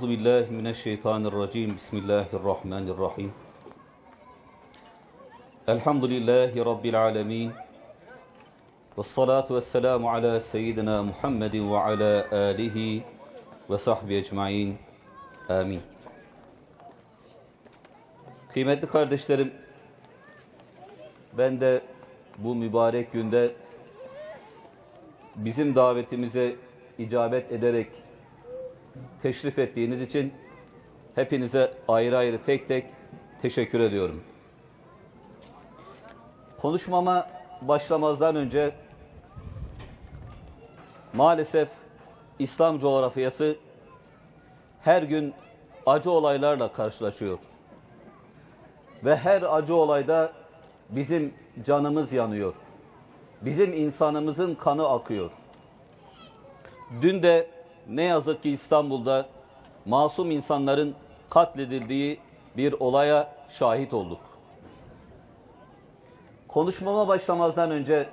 Euzu billahi mineşşeytanirracim. Bismillahirrahmanirrahim. Elhamdülillahi rabbil alamin. Ves salatu vesselamu ala seyyidina Muhammedin ve ala alihi ve sahbihi ecmaîn. Amin. Kıymetli kardeşlerim, ben de bu mübarek günde bizim davetimize icabet ederek teşrif ettiğiniz için hepinize ayrı ayrı tek tek teşekkür ediyorum. Konuşmama başlamazdan önce maalesef İslam coğrafyası her gün acı olaylarla karşılaşıyor. Ve her acı olayda bizim canımız yanıyor. Bizim insanımızın kanı akıyor. Dün de ne yazık ki İstanbul'da masum insanların katledildiği bir olaya şahit olduk. Konuşmama başlamazdan önce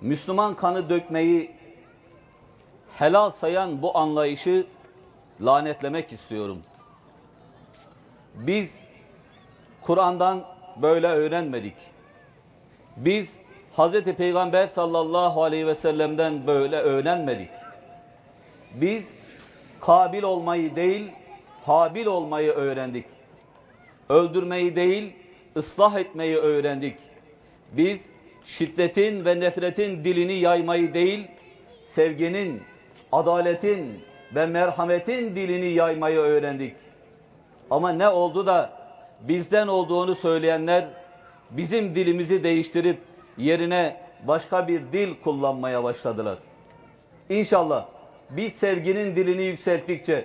Müslüman kanı dökmeyi helal sayan bu anlayışı lanetlemek istiyorum. Biz Kur'an'dan böyle öğrenmedik. Biz Hz. Peygamber sallallahu aleyhi ve sellem'den böyle öğrenmedik. Biz kabil olmayı değil, habil olmayı öğrendik. Öldürmeyi değil, ıslah etmeyi öğrendik. Biz şiddetin ve nefretin dilini yaymayı değil, sevginin, adaletin ve merhametin dilini yaymayı öğrendik. Ama ne oldu da bizden olduğunu söyleyenler bizim dilimizi değiştirip yerine başka bir dil kullanmaya başladılar. İnşallah biz sevginin dilini yükselttikçe,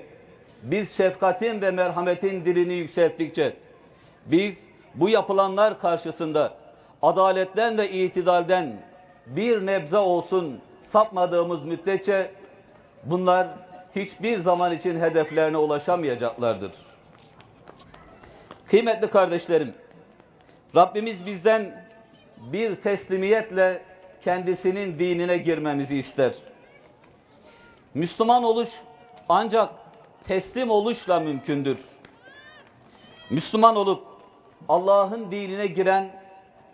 biz şefkatin ve merhametin dilini yükselttikçe, biz bu yapılanlar karşısında adaletten ve itidalden bir nebze olsun sapmadığımız müddetçe bunlar hiçbir zaman için hedeflerine ulaşamayacaklardır. Kıymetli kardeşlerim, Rabbimiz bizden bir teslimiyetle kendisinin dinine girmemizi ister. Müslüman oluş ancak teslim oluşla mümkündür. Müslüman olup Allah'ın dinine giren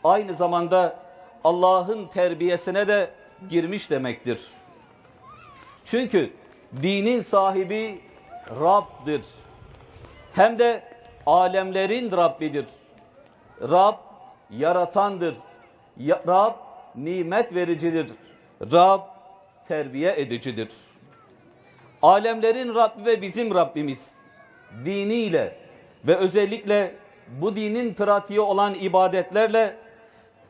aynı zamanda Allah'ın terbiyesine de girmiş demektir. Çünkü dinin sahibi Rab'dir. Hem de alemlerin Rabbidir. Rab yaratandır. Rab nimet vericidir. Rab terbiye edicidir. Alemlerin Rabbi ve bizim Rabbimiz diniyle ve özellikle bu dinin pratiği olan ibadetlerle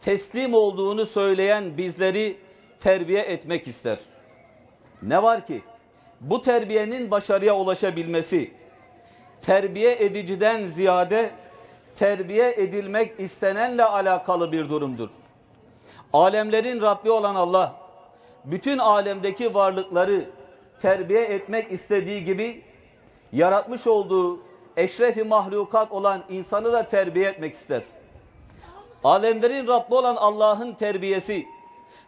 teslim olduğunu söyleyen bizleri terbiye etmek ister. Ne var ki bu terbiyenin başarıya ulaşabilmesi terbiye ediciden ziyade terbiye edilmek istenenle alakalı bir durumdur. Alemlerin Rabbi olan Allah bütün alemdeki varlıkları terbiye etmek istediği gibi yaratmış olduğu eşrefi mahlukat olan insanı da terbiye etmek ister. Alemlerin Rabbi olan Allah'ın terbiyesi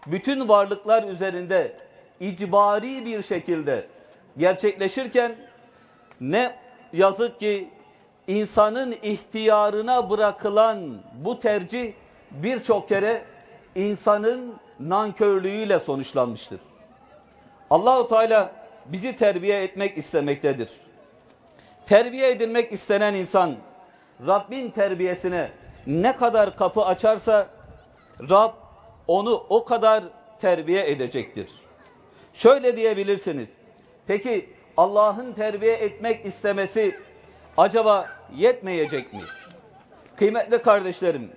bütün varlıklar üzerinde icbari bir şekilde gerçekleşirken ne yazık ki insanın ihtiyarına bırakılan bu tercih birçok kere insanın nankörlüğüyle sonuçlanmıştır. Allahu Teala bizi terbiye etmek istemektedir. Terbiye edilmek istenen insan Rabbin terbiyesine ne kadar kapı açarsa Rab onu o kadar terbiye edecektir. Şöyle diyebilirsiniz. Peki Allah'ın terbiye etmek istemesi acaba yetmeyecek mi? Kıymetli kardeşlerim,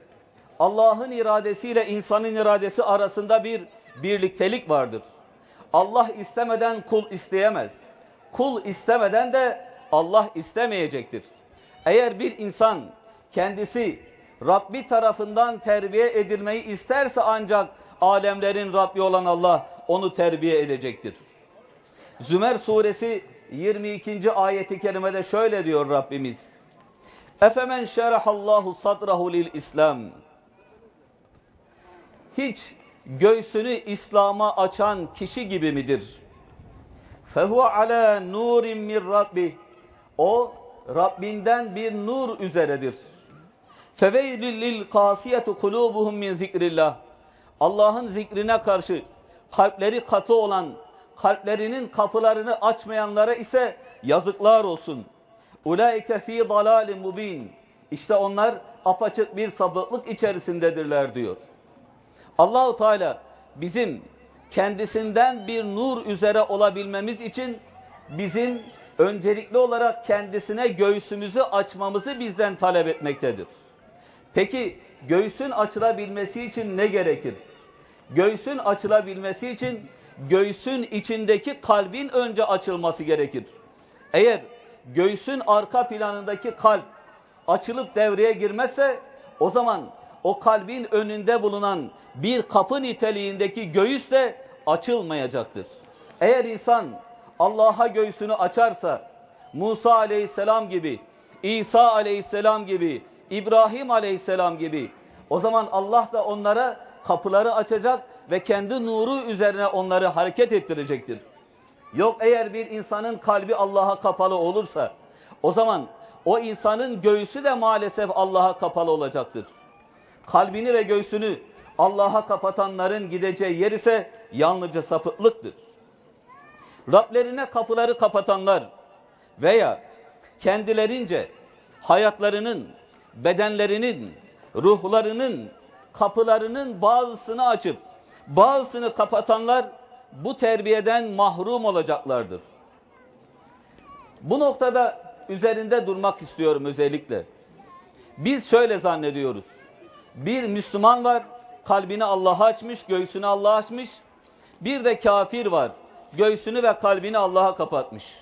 Allah'ın iradesiyle insanın iradesi arasında bir birliktelik vardır. Allah istemeden kul isteyemez. Kul istemeden de Allah istemeyecektir. Eğer bir insan kendisi Rabbi tarafından terbiye edilmeyi isterse ancak alemlerin Rabbi olan Allah onu terbiye edecektir. Zümer suresi 22. ayeti kerimede şöyle diyor Rabbimiz. Efemen şerahallahu sadrahu lil İslam. Hiç göğsünü İslam'a açan kişi gibi midir? fehuve ala nurin min rabbi. O Rabbinden bir nur üzeredir. Feveylül lil kasiyeti kulubuhum min zikrillah. Allah'ın zikrine karşı kalpleri katı olan, kalplerinin kapılarını açmayanlara ise yazıklar olsun. Ulaike fi dalalin mubin. İşte onlar apaçık bir sapıklık içerisindedirler diyor. Allahu Teala bizim kendisinden bir nur üzere olabilmemiz için bizim öncelikli olarak kendisine göğsümüzü açmamızı bizden talep etmektedir. Peki göğsün açılabilmesi için ne gerekir? Göğsün açılabilmesi için göğsün içindeki kalbin önce açılması gerekir. Eğer göğsün arka planındaki kalp açılıp devreye girmezse o zaman o kalbin önünde bulunan bir kapı niteliğindeki göğüs de açılmayacaktır. Eğer insan Allah'a göğsünü açarsa Musa aleyhisselam gibi, İsa aleyhisselam gibi, İbrahim aleyhisselam gibi o zaman Allah da onlara kapıları açacak ve kendi nuru üzerine onları hareket ettirecektir. Yok eğer bir insanın kalbi Allah'a kapalı olursa o zaman o insanın göğsü de maalesef Allah'a kapalı olacaktır. Kalbini ve göğsünü Allah'a kapatanların gideceği yer ise yalnızca sapıklıktır. Rablerine kapıları kapatanlar veya kendilerince hayatlarının, bedenlerinin, ruhlarının kapılarının bazısını açıp bazısını kapatanlar bu terbiyeden mahrum olacaklardır. Bu noktada üzerinde durmak istiyorum özellikle. Biz şöyle zannediyoruz. Bir Müslüman var, kalbini Allah'a açmış, göğsünü Allah'a açmış. Bir de kafir var, göğsünü ve kalbini Allah'a kapatmış.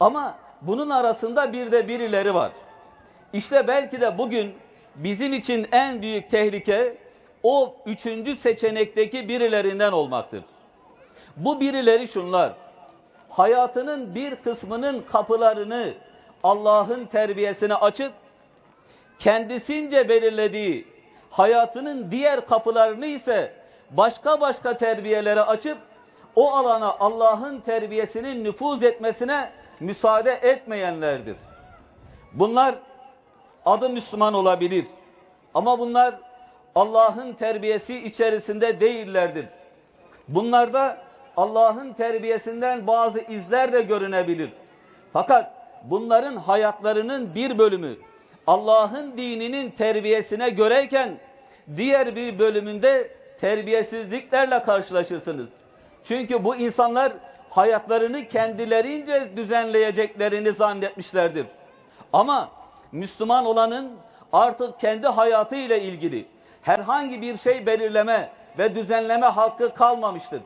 Ama bunun arasında bir de birileri var. İşte belki de bugün bizim için en büyük tehlike o üçüncü seçenekteki birilerinden olmaktır. Bu birileri şunlar. Hayatının bir kısmının kapılarını Allah'ın terbiyesine açıp kendisince belirlediği hayatının diğer kapılarını ise başka başka terbiyelere açıp o alana Allah'ın terbiyesinin nüfuz etmesine müsaade etmeyenlerdir. Bunlar adı Müslüman olabilir. Ama bunlar Allah'ın terbiyesi içerisinde değillerdir. Bunlarda Allah'ın terbiyesinden bazı izler de görünebilir. Fakat bunların hayatlarının bir bölümü Allah'ın dininin terbiyesine göreyken diğer bir bölümünde terbiyesizliklerle karşılaşırsınız. Çünkü bu insanlar hayatlarını kendilerince düzenleyeceklerini zannetmişlerdir. Ama Müslüman olanın artık kendi hayatı ile ilgili herhangi bir şey belirleme ve düzenleme hakkı kalmamıştır.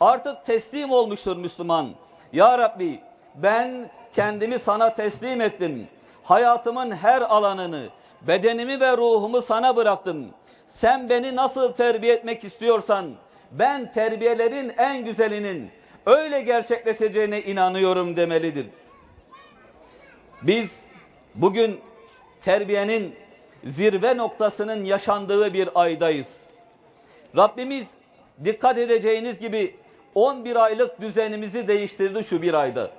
Artık teslim olmuştur Müslüman. Ya Rabbi ben kendimi sana teslim ettim. Hayatımın her alanını, bedenimi ve ruhumu sana bıraktım. Sen beni nasıl terbiye etmek istiyorsan ben terbiyelerin en güzelinin öyle gerçekleşeceğine inanıyorum demelidir. Biz bugün terbiyenin zirve noktasının yaşandığı bir aydayız. Rabbimiz dikkat edeceğiniz gibi 11 aylık düzenimizi değiştirdi şu bir ayda.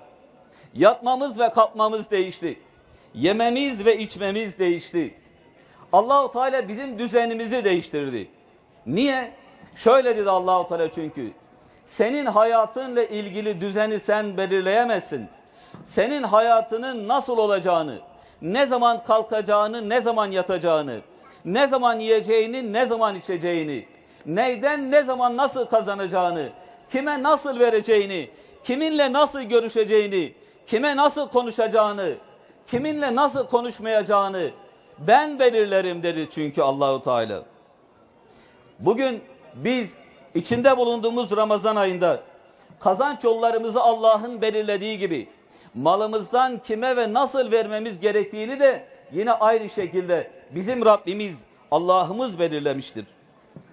Yatmamız ve kalkmamız değişti. Yememiz ve içmemiz değişti. Allahu Teala bizim düzenimizi değiştirdi. Niye? Şöyle dedi Allahu Teala çünkü. Senin hayatınla ilgili düzeni sen belirleyemezsin. Senin hayatının nasıl olacağını, ne zaman kalkacağını, ne zaman yatacağını, ne zaman yiyeceğini, ne zaman içeceğini, neyden ne zaman nasıl kazanacağını, kime nasıl vereceğini, kiminle nasıl görüşeceğini, kime nasıl konuşacağını, kiminle nasıl konuşmayacağını ben belirlerim dedi çünkü Allahu Teala. Bugün biz içinde bulunduğumuz Ramazan ayında kazanç yollarımızı Allah'ın belirlediği gibi malımızdan kime ve nasıl vermemiz gerektiğini de yine aynı şekilde bizim Rabbimiz Allah'ımız belirlemiştir.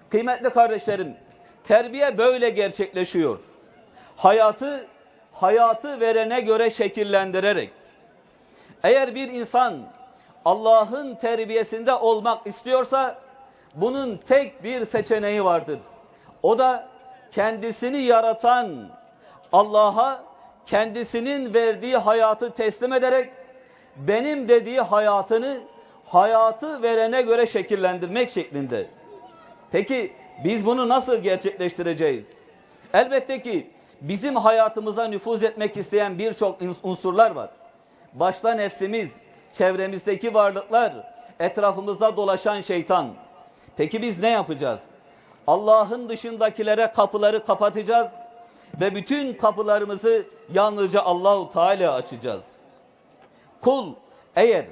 Kıymetli kardeşlerim, terbiye böyle gerçekleşiyor. Hayatı hayatı verene göre şekillendirerek. Eğer bir insan Allah'ın terbiyesinde olmak istiyorsa bunun tek bir seçeneği vardır. O da kendisini yaratan Allah'a kendisinin verdiği hayatı teslim ederek benim dediği hayatını hayatı verene göre şekillendirmek şeklinde. Peki biz bunu nasıl gerçekleştireceğiz? Elbette ki bizim hayatımıza nüfuz etmek isteyen birçok unsurlar var. Başta nefsimiz, çevremizdeki varlıklar, etrafımızda dolaşan şeytan. Peki biz ne yapacağız? Allah'ın dışındakilere kapıları kapatacağız ve bütün kapılarımızı yalnızca Allahu Teala açacağız. Kul eğer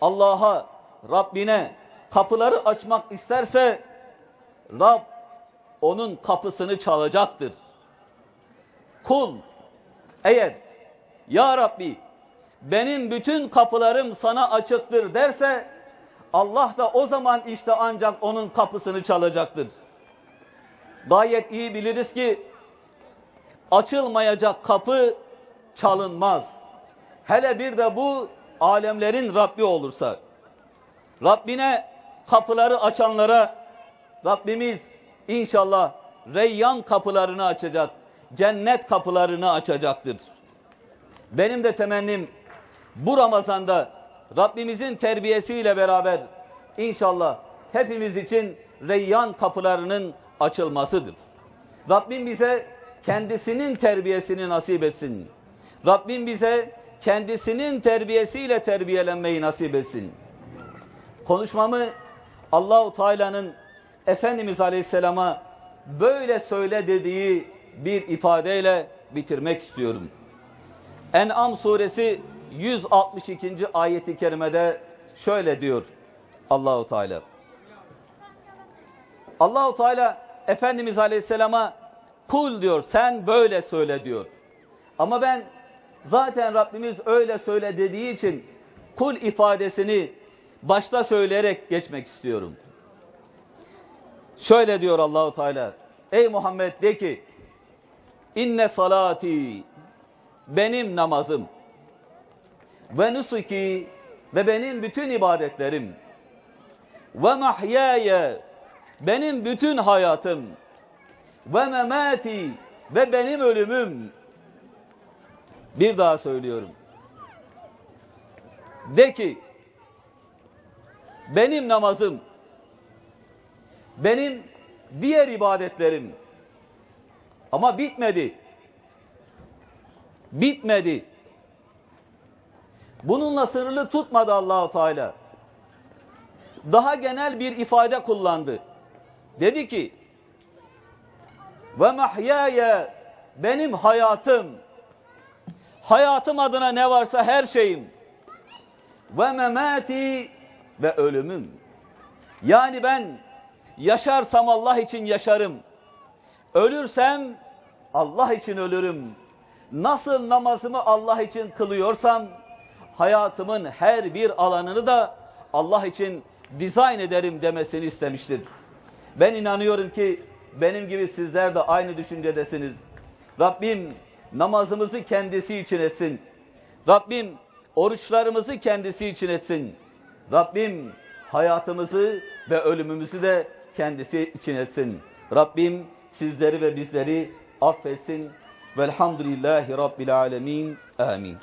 Allah'a, Rabbine kapıları açmak isterse Rab onun kapısını çalacaktır. Kul eğer Ya Rabbi benim bütün kapılarım sana açıktır derse Allah da o zaman işte ancak onun kapısını çalacaktır. Gayet iyi biliriz ki açılmayacak kapı çalınmaz. Hele bir de bu alemlerin Rabbi olursa. Rabbine kapıları açanlara Rabbimiz inşallah reyyan kapılarını açacak. Cennet kapılarını açacaktır. Benim de temennim bu Ramazan'da Rabbimizin terbiyesiyle beraber inşallah hepimiz için reyyan kapılarının açılmasıdır. Rabbim bize kendisinin terbiyesini nasip etsin. Rabbim bize kendisinin terbiyesiyle terbiyelenmeyi nasip etsin. Konuşmamı Allahu Teala'nın Efendimiz Aleyhisselam'a böyle söyle dediği bir ifadeyle bitirmek istiyorum. En'am suresi 162. ayeti kerimede şöyle diyor Allahu Teala. Allahu Teala Efendimiz Aleyhisselam'a kul diyor sen böyle söyle diyor. Ama ben zaten Rabbimiz öyle söyle dediği için kul ifadesini başta söyleyerek geçmek istiyorum. Şöyle diyor Allahu Teala. Ey Muhammed de ki inne salati benim namazım ve nusuki ve benim bütün ibadetlerim ve mahyaya benim bütün hayatım ve memati ve benim ölümüm bir daha söylüyorum. De ki benim namazım benim diğer ibadetlerim ama bitmedi. Bitmedi. Bununla sınırlı tutmadı Allahu Teala. Daha genel bir ifade kullandı. Dedi ki: "Ve mahyaya benim hayatım. Hayatım adına ne varsa her şeyim. Ve memati ve ölümüm. Yani ben yaşarsam Allah için yaşarım. Ölürsem Allah için ölürüm. Nasıl namazımı Allah için kılıyorsam hayatımın her bir alanını da Allah için dizayn ederim demesini istemiştir. Ben inanıyorum ki benim gibi sizler de aynı düşüncedesiniz. Rabbim namazımızı kendisi için etsin. Rabbim oruçlarımızı kendisi için etsin. Rabbim hayatımızı ve ölümümüzü de kendisi için etsin. Rabbim sizleri ve bizleri affetsin. Velhamdülillahi Rabbil alemin. Amin.